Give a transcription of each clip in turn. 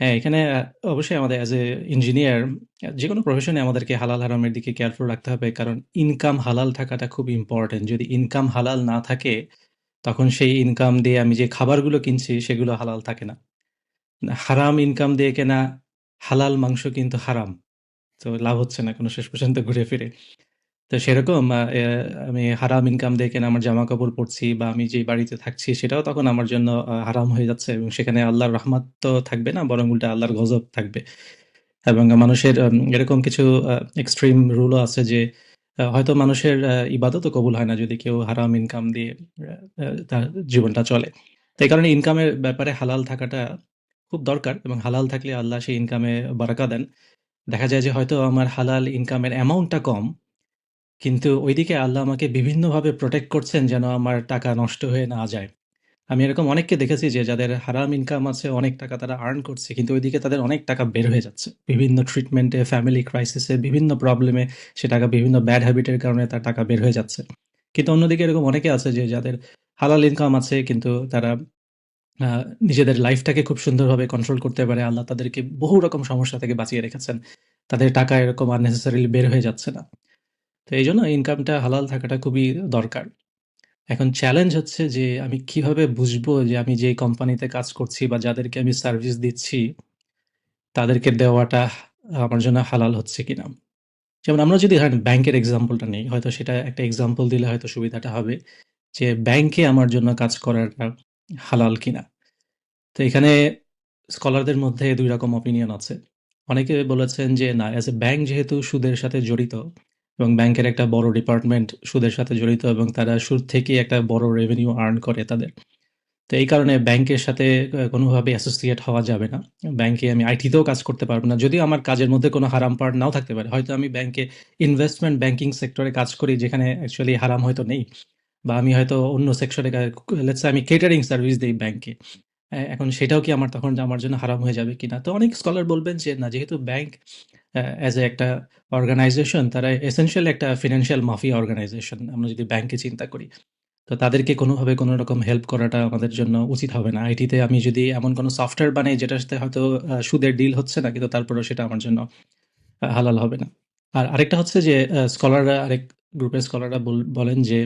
হ্যাঁ, এখানে অবশ্যই আমাদের অ্যাজ এ ইঞ্জিনিয়ার যে কোনো প্রফেশনে আমাদেরকে হালাল হারামের দিকে কেয়ারফুল রাখতে হবে। কারণ ইনকাম হালাল থাকাটা খুব ইম্পোর্টেন্ট। যদি ইনকাম হালাল না থাকে, তখন সেই ইনকাম দিয়ে আমি যে খাবারগুলো কিনছি সেগুলো হালাল থাকে না। হারাম ইনকাম দিয়ে কেনা হালাল মাংস কিন্তু হারাম। তো লাভ হচ্ছে না কোনো শেষ পর্যন্ত ঘুরে ফিরে। তো সেরকম আমি হারাম ইনকাম দিয়ে কেনা আমার জামাকাপড় পরছি বা আমি যে বাড়িতে থাকছি সেটাও তখন আমার জন্য হারাম হয়ে যাচ্ছে এবং সেখানে আল্লাহর রহমত তো থাকবে না, বরং উল্টা আল্লাহর গজব থাকবে। এবং মানুষের এরকম কিছু এক্সট্রিম রুলও আছে যে হয়তো মানুষের আ ইবাদতও কবুল হয় না যদি কেউ হারাম ইনকাম দিয়ে তার জীবনটা চলে। তো এই কারণে ইনকামের ব্যাপারে হালাল থাকাটা খুব দরকার এবং হালাল থাকলে আল্লাহ সেই ইনকামে বারাকা দেন। দেখা যায় যে হয়তো আমার হালাল ইনকামের অ্যামাউন্টটা কম। কিন্তু ওইদিকে আল্লাহ আমাকে বিভিন্নভাবে প্রোটেক্ট করছেন যেন আমার টাকা নষ্ট হয়ে না যায়। আমি এরকম অনেককে দেখেছি যে যাদের হারাম ইনকাম আছে, অনেক টাকা তারা আর্ন করছে। কিন্তু ওইদিকে তাদের অনেক টাকা বের হয়ে যাচ্ছে। বিভিন্ন ট্রিটমেন্টে, ফ্যামিলি ক্রাইসিসে বিভিন্ন প্রবলেমে সে টাকা বিভিন্ন ব্যাড হ্যাবিটের কারণে তার টাকা বের হয়ে যাচ্ছে। কিন্তু অন্যদিকে এরকম অনেকে আছে যে যাদের হালাল ইনকাম আছে কিন্তু তারা নিজেদের লাইফটাকে খুব সুন্দরভাবে কন্ট্রোল করতে পারে। আল্লাহ তাদেরকে বহু রকম সমস্যা থেকে বাঁচিয়ে রেখেছেন। তাদের টাকা এরকম আননেসেসারিলি বের হয়ে যাচ্ছে না। তো এই জন্য ইনকামটা হালাল থাকাটা খুবই দরকার। এখন চ্যালেঞ্জ হচ্ছে যে আমি কীভাবে বুঝব যে আমি যেই কোম্পানিতে কাজ করছি বা যাদেরকে আমি সার্ভিস দিচ্ছি, তাদেরকে দেওয়াটা আমার জন্য হালাল হচ্ছে কিনা? যেমন আমরা যদি ধরেন ব্যাংকের এক্সাম্পলটা নেই, হয়তো সেটা একটা এক্সাম্পল দিলে হয়তো সুবিধাটা হবে। যে ব্যাংকে আমার জন্য কাজ করাটা হালাল কিনা? তো এখানে স্কলারদের মধ্যে দুই রকম অপিনিয়ন আছে। অনেকে বলেছেন যে না অ্যাজ এ ব্যাংক যেহেতু সুদের সাথে জড়িত এবং ব্যাংকের একটা বড় ডিপার্টমেন্ট সুদের সাথে জড়িত এবং তারা সুদ থেকে একটা বড় রেভিনিউ আর্ন করে তাদের। তো এই কারণে ব্যাংকের সাথে কোনোভাবে অ্যাসোসিয়েট হওয়া যাবে না। ব্যাংকে আমি আইটিতেও কাজ করতে পারব না। যদিও আমার কাজের মধ্যে কোনো হারাম পার্ট নাও থাকতে পারে। হয়তো আমি ব্যাংকে ইনভেস্টমেন্ট ব্যাংকিং সেক্টরে কাজ করি যেখানে অ্যাকচুয়ালি হারাম হয়তো নেই। বা আমি হয়তো অন্য সেকশনে লেটস আমি কেটারিং সার্ভিস দিই ব্যাংকে। এখন সেটাও কি আমার তখন আমার জন্য হারাম হয়ে যাবে কিনা? তো অনেক স্কলার বলবেন যে, না, যেহেতু ব্যাংক অ্যাজ এ একটা অর্গানাইজেশন তারা এসেনশিয়ালি একটা ফিনান্সিয়াল মাফিয়া অর্গানাইজেশন। আমরা যদি ব্যাংকে চিন্তা করি। তো তাদেরকে কোনোভাবে কোনো রকম হেল্প করাটা আমাদের জন্য উচিত হবে না। আইটিতে আমি যদি এমন কোনো সফটওয়্যার বানাই যেটার সাথে হয়তো সুদের ডিল হচ্ছে না কিন্তু তারপরেও সেটা আমার জন্য হালাল হবে না। আর আরেকটা হচ্ছে যে স্কলাররা আরেক গ্রুপের স্কলাররা বল বলেন যে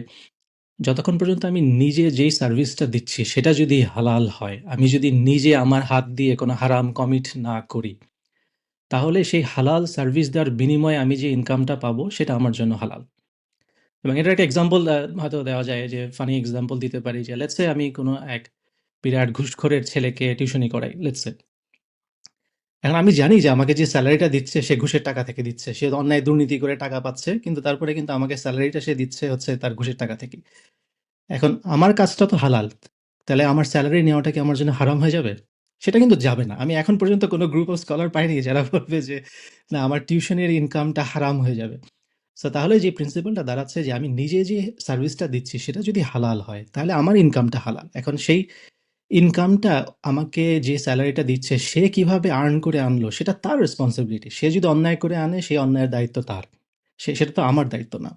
যতক্ষণ পর্যন্ত আমি নিজে যেই সার্ভিসটা দিচ্ছি সেটা যদি হালাল হয়, আমি যদি নিজে আমার হাত দিয়ে কোনো হারাম কমিট না করি, তাহলে সেই হালাল সার্ভিস দেওয়ার বিনিময়ে আমি যে ইনকামটা পাবো, সেটা আমার জন্য হালাল। এবং এটার একটা এক্সাম্পল হয়তো দেওয়া যায়, যে ফানি এক্সাম্পল দিতে পারি, যে লেটসে আমি কোনো এক বিরাট ঘুষখোরের ছেলেকে টিউশনি করাই লেটসে এখন আমি জানি যে আমাকে যে স্যালারিটা দিচ্ছে, সে ঘুষের টাকা থেকে দিচ্ছে। সে অন্যায় দুর্নীতি করে টাকা পাচ্ছে। কিন্তু তারপরে কিন্তু আমাকে স্যালারিটা সে দিচ্ছে হচ্ছে তার ঘুষের টাকা থেকে এখন আমার কাজটা তো হালাল। তাহলে আমার স্যালারি নেওয়াটা কি আমার জন্য হারাম হয়ে যাবে? সেটা কিন্তু যাবে না। আমি এখন পর্যন্ত কোনো গ্রুপ অফ স্কলার পাইনি যারা বলবে যে, না, আমার টিউশনের ইনকামটা হারাম হয়ে যাবে। সো তাহলে যে প্রিন্সিপালটা দাঁড়াচ্ছে যে, আমি নিজে যে সার্ভিসটা দিচ্ছি, সেটা যদি হালাল হয়, তাহলে আমার ইনকামটা হালাল। এখন সেই ইনকামটা আমাকে যে স্যালারিটা দিচ্ছে, সে কীভাবে আর্ন করে আনলো, সেটা তার রেসপন্সিবিলিটি সে যদি অন্যায় করে আনে সেই অন্যায়ের দায়িত্ব তার। সে, সেটা তো আমার দায়িত্ব না।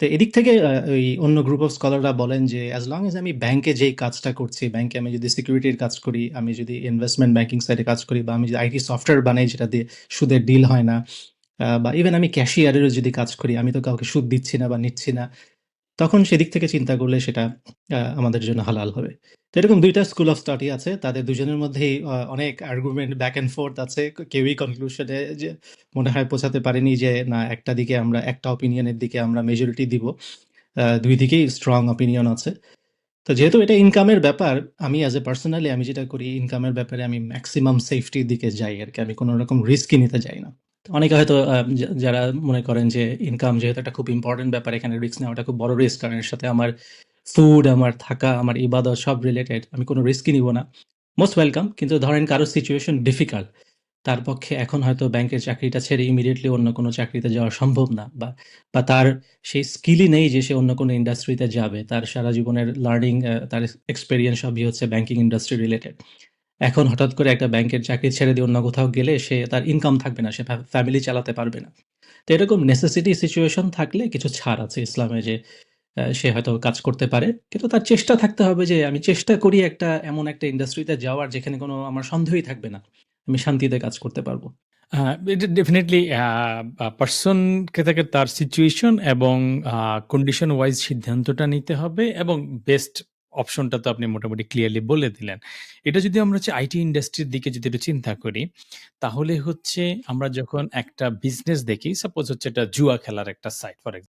তো এদিক থেকে ওই অন্য গ্রুপ অফ স্কলাররা বলেন যে অ্যাজ লং অ্যাজ আমি ব্যাংকে যেই কাজটা করছি, ব্যাংকে আমি যদি সিকিউরিটির কাজ করি, আমি যদি ইনভেস্টমেন্ট ব্যাংকিং সাইডে কাজ করি বা আমি যদি আইটি সফটওয়্যার বানাই যেটা দিয়ে সুদের ডিল হয় না বা ইভেন আমি ক্যাশিয়ারেরও যদি কাজ করি, আমি তো কাউকে সুদ দিচ্ছি না বা নিচ্ছি না। তখন সেদিক থেকে চিন্তা করলে সেটা আমাদের জন্য হালাল হবে। তো এরকম দুইটা স্কুল অফ স্টাডি আছে। তাদের দুজনের মধ্যেই অনেক আর্গুমেন্ট ব্যাক অ্যান্ড ফোর্থ আছে। কেউই কনক্লুশন মনে হয় পৌঁছাতে পারেনি যে না একটা দিকে আমরা একটা অপিনিয়ন এর দিকে আমরা মেজরিটি দিব। দুই দিকেই স্ট্রং অপিনিয়ন আছে। তো যেহেতু এটা ইনকামের ব্যাপার, আমি অ্যাজ এ পার্সোনালি আমি যেটা করি ইনকামের ব্যাপারে আমি ম্যাক্সিমাম সেফটির দিকে যাই আর কি আমি কোন রকম রিস্কই নিতে যাই না। অনেকে হয়তো যারা মনে করেন যে ইনকাম যেহেতু একটা খুব ইম্পোর্টেন্ট ব্যাপার এখানে রিস্ক নেওয়াটা খুব বড় রিস্ক। কারণ এর সাথে আমার ফুড, আমার থাকা, আমার ইবাদত সব রিলেটেড। আমি কোন রিস্কই নিব না। Most welcome. কিন্তু ধরেন কারও সিচুয়েশন ডিফিকাল্ট। তার পক্ষে এখন হয়তো ব্যাংকের চাকরিটা ছেড়ে ইমিডিয়েটলি অন্য কোনো চাকরিতে যাওয়া সম্ভব না। বা, বা তার সেই স্কিলই নেই যে সে অন্য কোনো ইন্ডাস্ট্রিতে যাবে। তার সারা জীবনের লার্নিং তার এক্সপেরিয়েন্স সবই হচ্ছে ব্যাংকিং ইন্ডাস্ট্রি রিলেটেড। এখন হঠাৎ করে একটা ব্যাংকের চাকরি ছেড়ে দিয়ে অন্য কোথাও গেলে সে তার ইনকাম থাকবে না। সে ফ্যামিলি চালাতে পারবে না। তো এরকম নেসেসিটি সিচুয়েশন থাকলে কিছু ছাড় আছে ইসলামে যে সে হয়তো কাজ করতে পারে। কিন্তু তার চেষ্টা থাকতে হবে যে, আমি চেষ্টা করি একটা এমন একটা ইন্ডাস্ট্রিতে যাওয়ার যেখানে কোনো আমার সন্দেহই থাকবে না। আমি শান্তিতে কাজ করতে পারব? এটা ডেফিনিটলি আ আ কে থেকে তার সিচুয়েশন এবং কন্ডিশন ওয়াইজ সিদ্ধান্তটা নিতে হবে এবং বেস্ট অপশনটা তো আপনি মোটামুটি ক্লিয়ারলি বলে দিলেন। এটা যদি আমরা হচ্ছে আইটি ইন্ডাস্ট্রির দিকে যদি একটু চিন্তা করি, তাহলে হচ্ছে আমরা যখন একটা বিজনেস দেখি, সাপোজ হচ্ছে এটা জুয়া খেলার একটা সাইট ফর এক্স